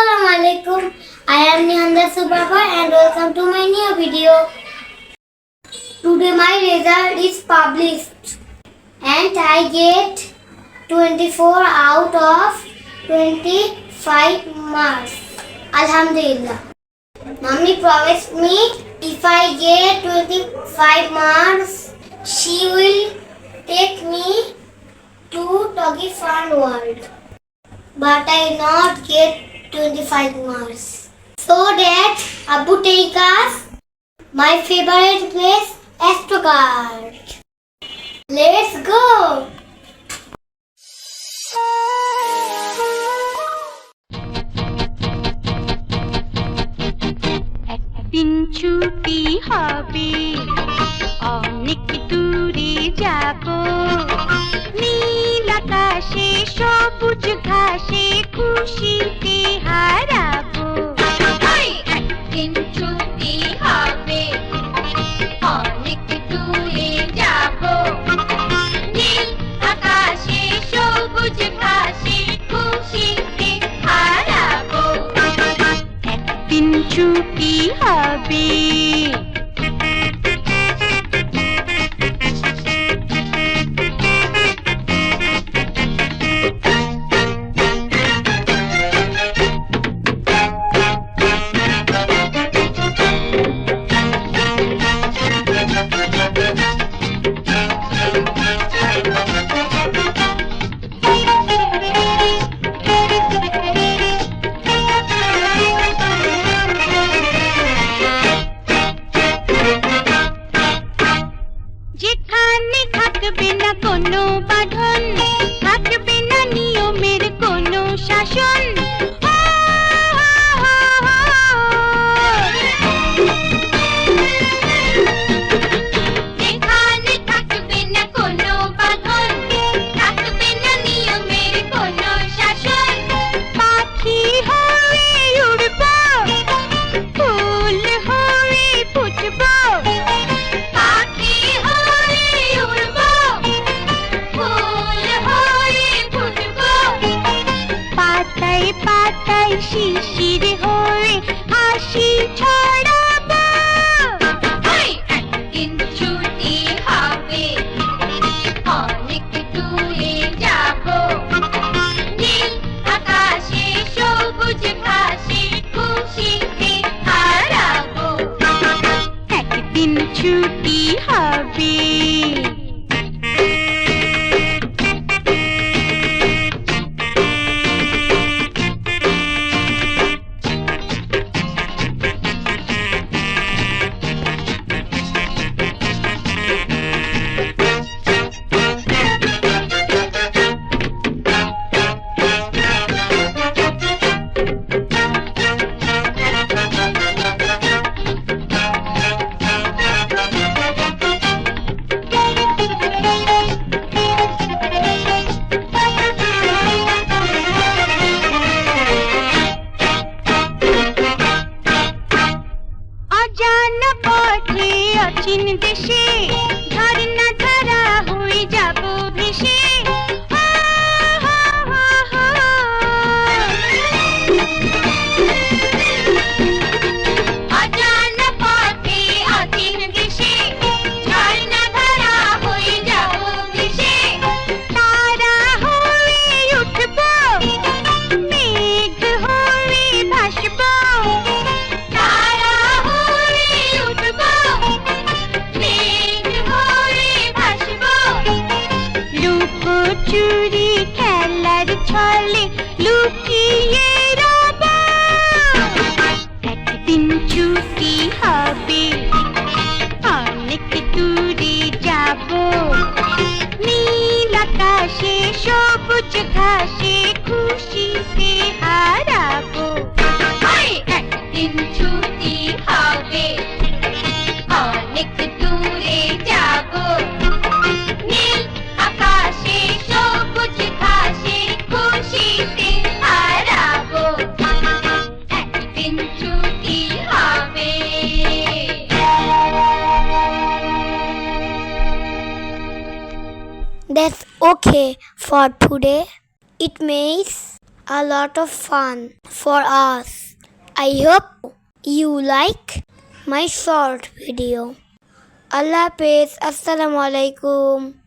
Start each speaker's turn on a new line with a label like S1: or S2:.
S1: Assalamu alaikum. I am Nihanda Subaba and welcome to my new video. Today my result is published and I get 24 out of 25 marks. Alhamdulillah. Mommy promised me if I get 25 marks, she will take me to Doggy Fun World. But I not get 25 marks. So that Abu take us my favorite place, Astrogard. Let's go!
S2: একদিন ছুটি হবে অনেক দূরে যাব दिन चूकी हबी শিশির হয়ে হাসি ছড়াব অজানা পথে অচিন দেশে ঝর্ণা ধারা হয়ে যাব ছলে লুকিয়ে একদিন হবে, অনেক দূরে যাব। নীল আকাশে, সবুজ ঘাসে খুশিতে হারাবো। একদিন ছুটি হবে।
S1: That's okay for today. It makes a lot of fun for us. I hope you like my short video. Allah Hafiz. Assalamu alaikum.